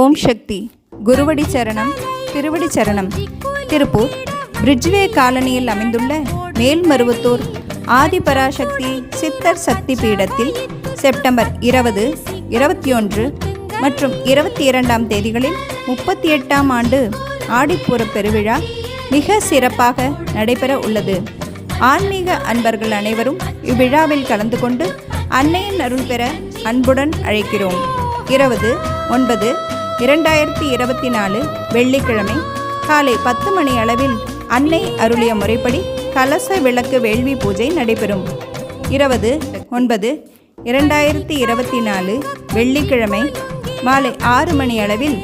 ஓம் சக்தி. குருவடி சரணம் திருவடி சரணம். திருப்பூர் பிரிட்ஜ்வே காலனியில் அமைந்துள்ள மேல்மருவத்தூர் ஆதிபராசக்தி சித்தர் சக்தி பீடத்தில் செப்டம்பர் இருபது இருபத்தி ஒன்று மற்றும் இருபத்தி இரண்டாம் தேதிகளில் முப்பத்தி எட்டாம் ஆண்டு ஆடிப்பூர பெருவிழா மிக சிறப்பாக நடைபெற உள்ளது. ஆன்மீக அன்பர்கள் அனைவரும் இவ்விழாவில் கலந்து கொண்டு அன்னையின் அருள் பெற அன்புடன் அழைக்கிறோம். இருபது ஒன்பது இரண்டாயிரத்தி இருபத்தி நாலு வெள்ளிக்கிழமை காலை பத்து மணி அளவில் அன்னை அருளிய முறைப்படி கலச விளக்கு வேள்வி பூஜை நடைபெறும். இருபது ஒன்பது இரண்டாயிரத்தி இருபத்தி நாலு வெள்ளிக்கிழமை மாலை ஆறு மணி அளவில்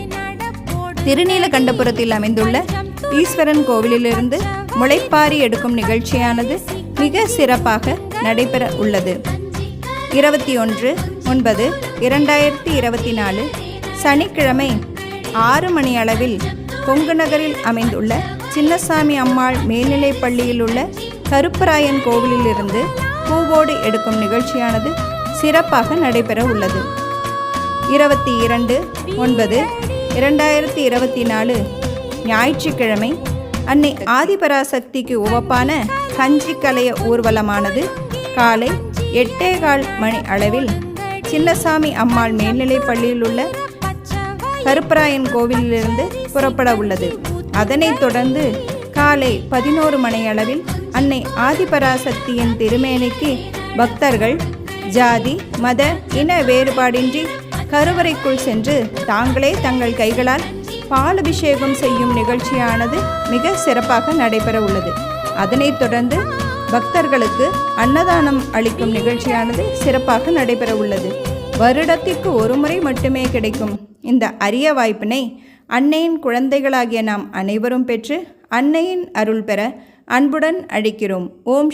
திருநீலகண்டபுரத்தில் அமைந்துள்ள ஈஸ்வரன் கோவிலிலிருந்து முளைப்பாரி எடுக்கும் நிகழ்ச்சியானது மிக சிறப்பாக நடைபெற உள்ளது. இருபத்தி ஒன்று ஒன்பது இரண்டாயிரத்தி இருபத்தி நாலு சனிக்கிழமை ஆறு மணி அளவில் கொங்கு நகரில் அமைந்துள்ள சின்னசாமி அம்மாள் மேல்நிலைப் பள்ளியில் உள்ள கருப்பராயன் கோவிலிலிருந்து பூவோடு எடுக்கும் நிகழ்ச்சியானது சிறப்பாக நடைபெற உள்ளது. இருபத்தி இரண்டு ஒன்பது இரண்டாயிரத்தி இருபத்தி நாலு ஞாயிற்றுக்கிழமை அன்னை ஆதிபராசக்திக்கு உவப்பான கஞ்சி கலைய ஊர்வலமானது காலை எட்டே கால் மணி அளவில் சின்னசாமி அம்மாள் மேல்நிலைப் பள்ளியில் உள்ள கருப்பராயன் கோவிலிலிருந்து புறப்பட உள்ளது. அதனைத் தொடர்ந்து காலை பதினோரு மணி அளவில் அன்னை ஆதிபராசக்தியின் திருமேனிக்கு பக்தர்கள் ஜாதி மத இன வேறுபாடின்றி கருவறைக்குள் சென்று தாங்களே தங்கள் கைகளால் பாலபிஷேகம் செய்யும் நிகழ்ச்சியானது மிக சிறப்பாக நடைபெற உள்ளது. அதனைத் தொடர்ந்து பக்தர்களுக்கு அன்னதானம் அளிக்கும் நிகழ்ச்சியானது சிறப்பாக நடைபெற உள்ளது. வருடத்திற்கு ஒரு முறை மட்டுமே கிடைக்கும். இந்த அரிய வாய்ப்பினை அன்னையின் குழந்தைகளாகிய நாம் அனைவரும் பெற்று அன்னையின் அருள் பெற அன்புடன் அழைக்கிறோம். ஓம்